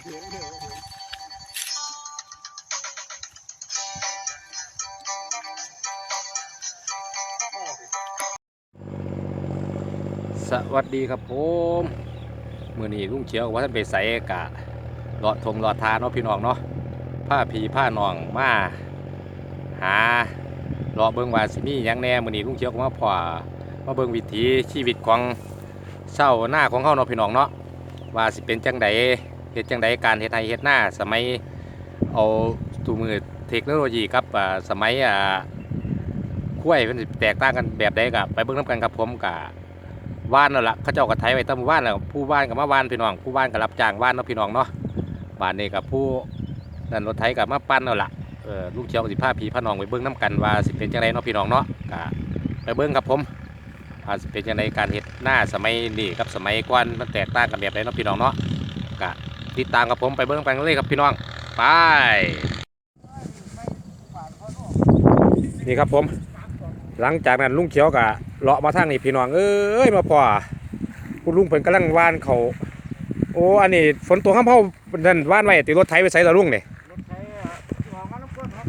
สวัสดีครับผมมือนี้ลุงเขียวว่าท่านไปใส่กะหลอดทงหลอดทาเนาะพี่น้องเนาะผ้าผีผ้าหนองมาหาเลาะเบิงว่าสิมียังแน่มือนี้ลุงเขียวก็มาพอมาเบิงวิถีชีวิตของเศร้าหน้าของเฮาเนาะพี่น้องเนาะว่าสิเป็นจังใด เฮ็ดจังใดการเฮ็ดไร่เฮ็ดหน้าสมัยเอาตูมือเทคโนโลยีกับอ่าสมัยอ่ากล้วยมันสิแตกต่างกันแบบใดกับไปเบิ่งนํกันครับผมกะว่านนั่นละเขาเจ้าก็ไถไว้ตั้งว่านแล้วผู้ว่านกับมาว่านพี่น้อง ผู้ว่านก็รับจ้างว่านเนาะพี่น้องเนาะบ้านนี้กับผู้นั่นรถไถกับมาปั้นนั่นละเออลูกเจ้าสิพาพี่พาน้องไปเบิ้งน้กันว่าสิเป็นจังไดเนาะพี่น้องเนาะก็ไปเบิ้งครับผมว่าสิเป็นจังไดการเฮ็ดหน้าสมัยนี้กับสมัยก่อนมันแตกต่างกันแบบใดเนาะพี่น้องเนาะก็ ติดตามกับผมไปเบิ้งกันเลยครับพี่น้องไปนี่ครับผม หลังจากนั้นลุงเขียวก็เลาะมาทางนี้พี่น้องเอ้ยมาพอคุณลุงเพิ่นกำลังว่านเขาโอ้อันนี้ฝนตกข้ามเฮานั่นว่านไว้ติรถไถไปใส่ละลุงนี่รถไถอะออกมาแล้วก็ครับ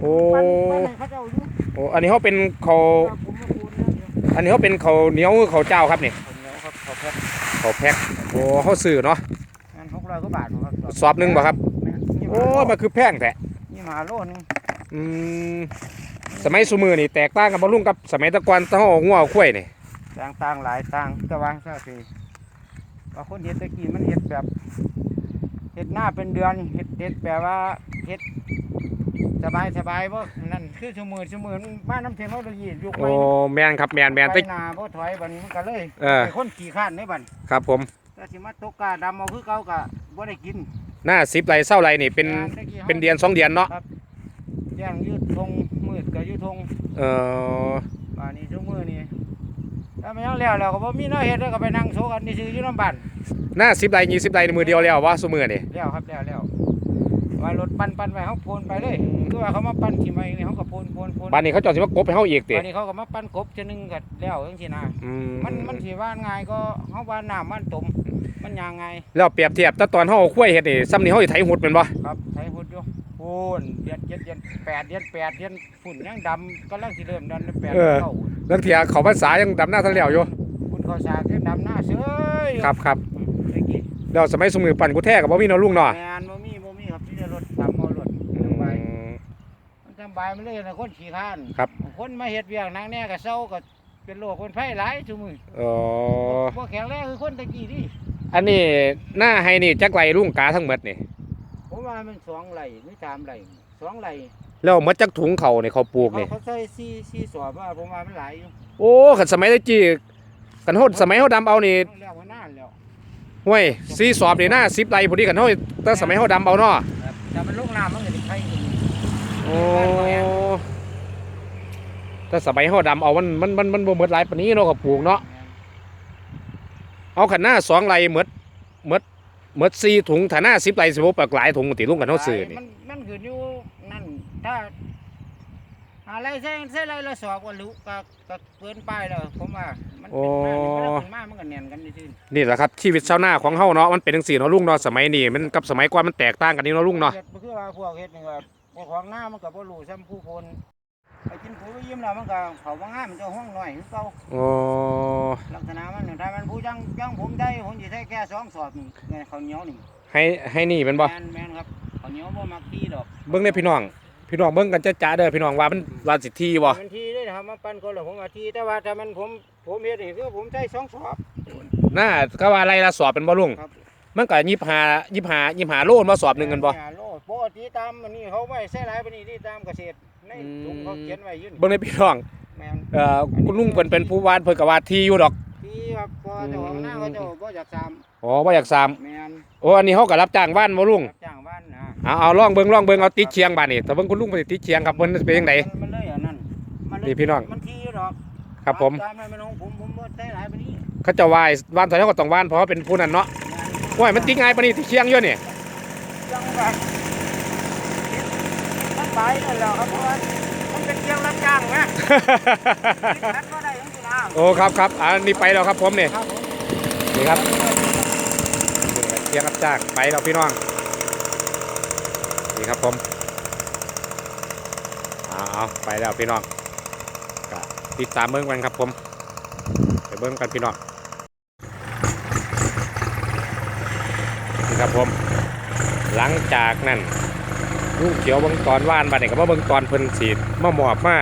โอ้ปั้นปั้นให้เขาเจ้าอยู่โอ้อันนี้เขาเป็นเขาครับผมมาคูณนะเดี๋ยวอันนี้เขาเป็นเขาวเหนียวเขาวเจ้าครับนี่ผมเหนียวครับเขาแพ็คเขาวแพ็คโอ้เขาซื้อเนาะงานหก ร้อยกว่าบาทครับสอบหนึงบ่ครับแม่นี่โอ้มามันคือแพงแท้นี่มาโลนึงอืมสมัยซุมือนี่แตกต่างกันบ่ลุงกับสมัยแตะกอนตะเฮาเอางัวเอาควายนี่ต่างต่างๆหลายต่างแต่ว่าซะสิว่าคนเฮ็ดตะกี้มันเฮ็ดแบบเฮ็ดหน้าเป็นเดือนเฮ็ดเฮ็ดแบบว่าเฮ็ดสบายสบายบ่นั่นคือชั่วมือชั่วมือมันบ้านน้ำเทคโนโลยียุคใหโอ้ม่แม่นครับแม่นแม่นไปแตะหน้าบ่ถอยบัดนี้มันก็เลยเออเป็นคนขี้ข้านในบัดครับผมแต่สิมาตกกาดำเอาคือเก่าก็ บ่ได้กินหน้า10ไรเศร้าไรนี่เป็นงาตะกี้ฮาเป็นเดือนสองเดือนเนาะย่างยืดธงมืดกับยืดธงเออป่านนี้ทุกมือนี่ถ้ามันยังแล้วเราก็บ่มีน้อยเฮ็ดแล้วก็ไปนั่งโซกันนี่ซื้ออยู่น้ำบ้านหน้า10ไร20ไรในมือเดียวแล้ววะซุมือนี่แล้วครับแล้วแล้ว ว่ารถปั่นปั่นไปเขาโพนไปเลยคือว่าเขามาปั่นขี่มาเองนี่เขาก็โพนโพนโพนบ้านนี้เขาเจอดสิว่ากบให้เฮาอีกติป่านนี้เขาก็มาปั่นกบจะนึงก็แล้วจังซี่นะอืมันมันสิว่าง่ายก็เฮาว่าน้ำมันตมมันยางไงแล้วเปรียบเทียบแต่ตอนเฮาเอาควายเฮ็ดนี่ซ้ำนี่เฮาสิไถหุดแม่นบ่ครับใช้พุดอยู่พูนเดือนเจ็ดเดือนแปดเดือนแปดเดือนฝุ่นยังดำกำลังสิเริ่มดันเดือนแปดเข้าลังเทียเขาภาษายังดำหน้าทันแล้วอยู่คุณเขาสากยังดำหน้าเสยครับครับอืมเมื่อกี้แล้วสมัยสมือปั่นกูแท้ก็บ่มีเนาะลุงเนาะแมนบ่มีบ่มีครับที่จะรถดำเอารถสบาย มันสบายมันเลยนะคนขี้ข้านครับ คนมาเฮ็ดเวียกนางแน่ก็เศร้าก็เป็นโรคคนไข้หลายซุมื้ออ๋อบ่แข็งแรงคือคนตะกี้ดิอันนี้หน้าให้นี่จักไรลุงกาทั้งหมดนี่ผมว่ามันสองไร่หรือสามไร่สองไร่แล้วหมดจักถุงเขานี่เขาปลูกเขานี่เขาใส่สี่สี่สอบว่าผมว่ามันหลายอยู่โอ้คันสมัยตะกี้กันโหดสมัยเฮาดำเอานี่ต้องแล้วมานานแล้วห้วยสีสอบนี่หน้า10ไรพอดีกันเฮาแต่สมัยเฮาดำเอาเนาะครับแต่มันลงน้ำมันก็สิไข่อยู่ โอ้แต่สมัยเฮาดำเอามันมันมันมันบ่หมดหลายปานนี้เนาะเขาปลูกเนาะเอาขันหน้าสองไรหมดหมดหมดสี่ถุงถ้าหน้าสิบไรสิบปากหลายถุงติลุงกันเท่าซื้อนี่มันมันขึ้นอยู่นั่นถ้าอะไรใช่ใช่ไรละสอบก็รู้ก็ก็เกินไปแล้วผมว่ามันเป็นมามันก็เนียนกันซื่อนี่แหละครับชีวิตชาวนาของเฮาเนาะมันเป็นจังซี่เนาะลุงเนาะสมัยนี้มันกับสมัยก่อนมันแตกต่างกันนี่เนาะลุงเนาะฮ็ดคือว่าพวกเฮ็ดนี่ว่า พวกของหน้ามันก็บ่รู้ซ้ำผู้คนไปกินปุ๋ยไปยิ้มแล้วมันก็เขาบ่งามมันจะห้องหน่อยคือเก่าโอ้ลักษณะมันถ้ามันผู้ยังยังผมได้ผมสิได้แค่สองสอบนี่ไงข้าวเหนียวนี่ให้ให้นี่เป็นบ่แม่นแม่นครับข้าวเหนียวบ่มักที่ดอกเบิ่งเด้อพี่น้อง พี่น้องเบิ่งกันจ้าๆเด้อพี่น้องว่ามันว่าสิทีบ่มันทีได้ทำมาปั้นคนละผมว่าทีแต่ว่าถ้ามันผมผมเฮ็ดนี่คือผมใช้สองสอบหน้าก็ว่าไรละสอบเป็นบ่ลุงครับมันก็25 25 25โลมาสอบหนึงกันบ่ โลปก ติตามอันนี้เขาไม่ใช่หลายปานนี้ที่ตามเกษตรในถุงเขาเขียนไว้อยืนเบิ่งเด้อพี่น้องแม่นเอ่อคุณลุงเพิ่นเป็นผู้วาดเพิ่นก็ว่าทีอยู่ดอก ที่ว่าพอเจ้าของหน้าเขาเจ้าบ่อยากตามอ๋อบ่อยากซ้ำแม่นโอ้อันนี้เฮาก็รับจ้างว่านบ่ลุงรับจ้างบ้านนะเอาเอาลองเบิ่งลองเบิ่งเอาติดเชียงบาดนี่แต่เบิ่งคุณลุงไปติดเชียงครับเพิ่นเป็นจังได มันเลยอันนั้นมัเลยนี่พี่น้อง มันทีดอกครับผม ตามมันของผมผมบ่ใช่หลายปานนี้เขาจะวายว่านถอยเขาก็ต้องว่านเพราะว่าเป็นผู้นั้นเนาะว้ายมันติดง่ายปานนี้ติดเชียงอยู่นี่ จังว่ามัน ไปนั่นแหละครับเพราะว่ามันเป็นเกี่ยวรับจ้างนะนัดก็ได้จังซี่นะโอ้ครับครับอันนี้ไปแล้วครับผมเนี่ครับผมนี่ครับเชียงรับจ้างไปแล้วพี่น้องนี่ครับผมเอาเอาไปแล้วพี่น้องก็ติดตามเบิ้งกันครับผมไปเบิ้งกันพี่น้องนี่ครับผมหลังจากนั้น ลูกเขียวเบิ้งตอนว่านบัดนี้ก็มาเบิ้งตอนเพิ่นสีมาหมอบมา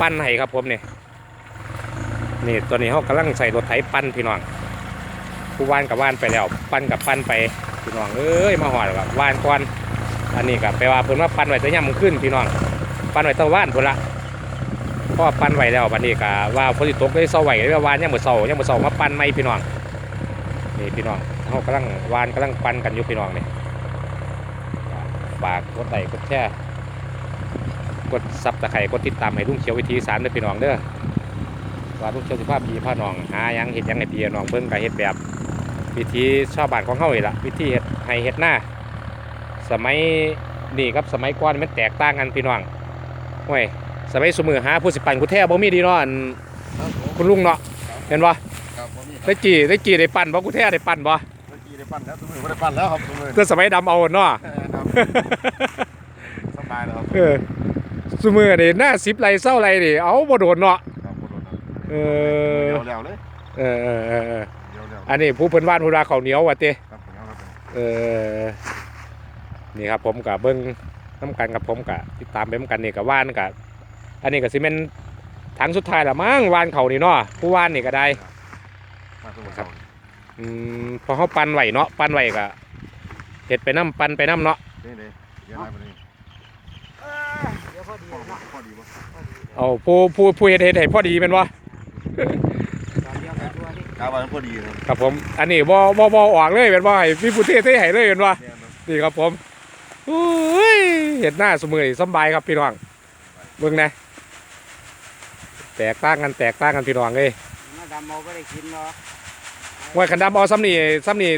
ปั้นให้ครับผมเนี่ยนี่ตัวนี้เขากำลังใส่รถไถปั้นพี่น้องผู้ว่านกับว่านไปแล้ว ปั้นกับปั้นไปพี่น้องเอ้ยมาหอดแบบว่านก่อน อันนี้ก็ไปว่าเพิ่นว่าปั้นไว้จะย่ำขึ้นพี่น้องปั้นไว้ตะว่านพุ่นละเพราะว่อปั้นไว้แล้วบัดนี้ก็ว่าฝนสิตกได้เศร้าไว้ได้ว่านยังบ่เศร้ายังบ่เศร้ามาปั้นใหม่พี่น้องนี่พี่น้องเขากำลังวานกำลังปั้นกันอยู่พี่น้องเนี่ย ฝากกดไลค์กดแชร์กดซับตะไคร่กดติดตามให้ลุงเขียววิธีสารเด้อพี่น้องเด้อว่าลุงเขียวสิภาพพีพาน้องหาหยังเฮ็ดหยังให้พี่น้องเบิ่งก็เฮ็ดแบบวิธีชาวบ้านของเฮานี่ล่ะวิธีเฮ็ดให้เฮ็ดหน้าสมัยนี้กับสมัยก่อนมันแตกต่างกันพี่น้องโอ้ยสมัยสมือหาผู้สิปั่นกูแท้บ่มีดีเนาะอันครับผมคุณลุงเนาะเห็นบ่ครับผมมีได้กี่ได้กี่ได้ปั่นบ่กูแท้ได้ปั่นบ่เมื่อกี้ได้ปั้นแล้วสมือไม่ได้ปั้นแล้วครับสมือแต่สมัยดำเอาเนาะครับ สบายแล้วครับเออสมือนี่หน้าสิบไรเศร้าไรนี่เอาบ่โดนเนาะครับผมโดนครับเออเดี๋ยวแล้วเลยเออเออเออเออเดี๋ยวแล้วอันนี้ผู้เพิ่นว่านผู้ราข้าวเหนียวว่ะเต้ครับผมเอาครับผมเออนี่ครับผมกับเบิ้งน้ำกันกับผมกับติดตามไปน้ำกันนี่กับว่านกับอันนี้ก็สิเป็นถังสุดท้ายละมั้งว่านเขานี่เนาะผู้ว่านนี่ก็ได้มาสมุทรครับอืมพอเขาปั่นไหวเนาะปั่นไหวก็เห็ดไปน้ำปั่นไปน้ำเนาะ นี่เลยเดี๋ยวได้ไปเลยเดี๋ยวพอดีพอเนาะพอดีป่ะเอาผู้ผู้ผู้เห็ดเห็ดให้พอดีเป็นวะตอนเดียวกันตัวนี่กาวันพอดีครับครับผมอันนี้บ่บ่บ่ออกเลยเป็นว่าให้พี่ผู้เทศให้เลยเป็นวะแน่นอนนี่ครับผมอุ้ยเห็ดหน้าสมือนี่สำบายครับพี่น้องเบิ่งนะแตกต่างกันแตกต่างกันพี่น้องเลยมาดำเอาก็ได้กินเนาะว่าขันดำเอาซ้ำนี่ซ้ำนี่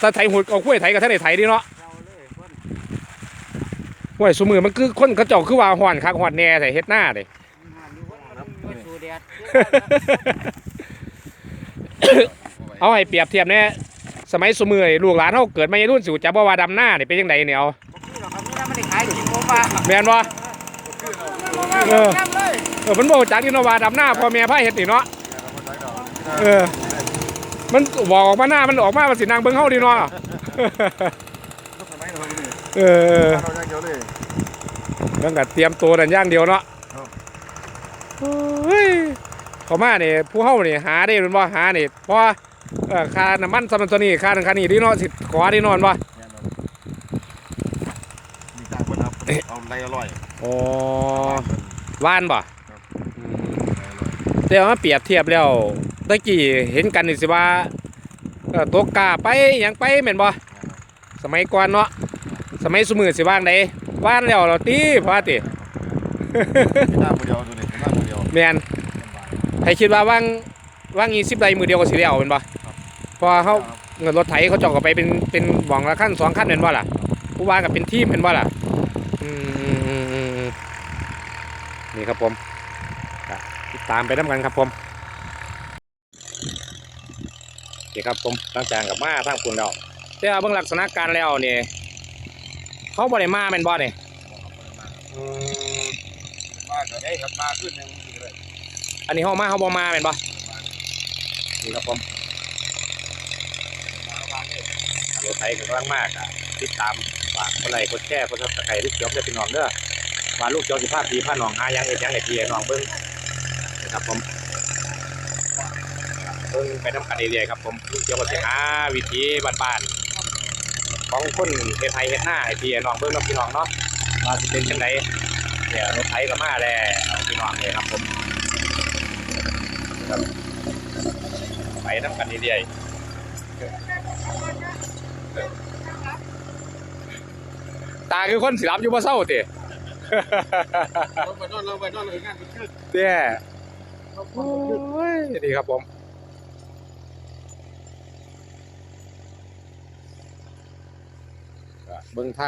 ถ้าไถหุดเอาคุ้วยไถกับท่านได้ไถดีเนาะเราเลยคน ห้วยสมือมันคือคนเขาเจ้าคือว่าห่อนคักห่อนแหน่ใส่เฮ็ดหน้าเด้มันหาอยู่คนมันอยู่สู่แดดเอาให้เปรียบเทียบเนี่ยสมัยสมือนี่ลูกหลานเขาเกิดมาในรุ่นสู่จับว่าดำหน้านี่เป็นยังไงเนี่ยเอาบ่คือหรอกครับนี่ถ้าไม่ได้ขายกินผมว่าแม่นบ่เออเออมันบอกจักนี่เนาะว่าดำหน้าพ่อแม่พาเฮ็ดนี่เนาะเออมันบอกออกมาหน้ามันออกมามันสินางเบิ่งเฮาดีเนาะสมัยเราเนี่ยเออ เราอย่างเดียวเลย ตั้งแต่เตรียมตัวนั่นอย่างเดียวเนาะครับ เฮ้ยเขามาเนี่ยผู้เฮาเนี่ยหาได้เป็นบ่หาเนี่ยเพราะว่าเอ่อค่าน้ำมันสำหรับตัวนี้ค่านั้นค่านี้ดีเนาะสิขอดีนอนบ่แน่นอนมีจาคนครับเอาไรอร่อยอ๋อว่านบ่ครับอืมแต่ว่ามาเปรียบเทียบแล้วตะกี้เห็นกันนี่สิว่าเอ่อตัวกล้าไปหยังไปแม่นบ่สมัยก่อนเนาะสมัยสมือสิว่างใด ว่านแล้วเราตีพอติหน้าคนเดียวดูนี่หน้าคนเดียวแม่นให้คิดว่าว่างว่างยี่สิบใบมือเดียวก็สิแล้วเป็นปะเพอเขาเงินรถไถเขาเจาะกันไปเป็นเป็นหวังละขั้นสองขั้นเป็นบ่ล่ะผู้ว่ากับเป็นทีมเป็นบ่ล่ะอืมอืมอืมอืมอืมนี่ครับผมก็ติดตามไปน้ำกันครับผมนี่ครับผมตั้งจางกับมาทางคุณแล้วแต่ว่าเบื้องลักษณะการแล้วเนี่ย เขาบ่ได้มาเป็นบ่เนี่ยอืมมาก็ได้ครับมาขึ้นหนึ่งเลยอันนี้เขามาเขาบ่มาเป็นบ่นี่ครับผมรถไถกำลังมากอะติดตามฝากคนไลค์กดแชร์กดซับสไครต์ลูกเจ้าเด้อพี่น้องเด้อว่าลูกเจ้าสิพาพี่พาน้องหาหยังเฮ็ดหยังให้พี่ให้น้องเบิ่งนะครับผมเบิ่งไปน้ำกันเรื่อยๆครับผมลูกเจ้าก็สิหาวิธีบ้านๆ ของคนเฮ็ดไทยเฮ็ดหน้าให้พี่ให้น้องเบิ่งเนาะพี่น้องเนาะว่าสิเป็นจังไดเดี๋ยวรถไถก็มาแล้วพี่น้องเลยครับผมครับไปน้ำกันเรื่อยๆตาคือคนสิรับอยู่บ่เศร้าติเราไปนอนเราไปนอนเลยงานมันขึ้นเตี้ยโอ้ยดีครับผม เบิ่งทาง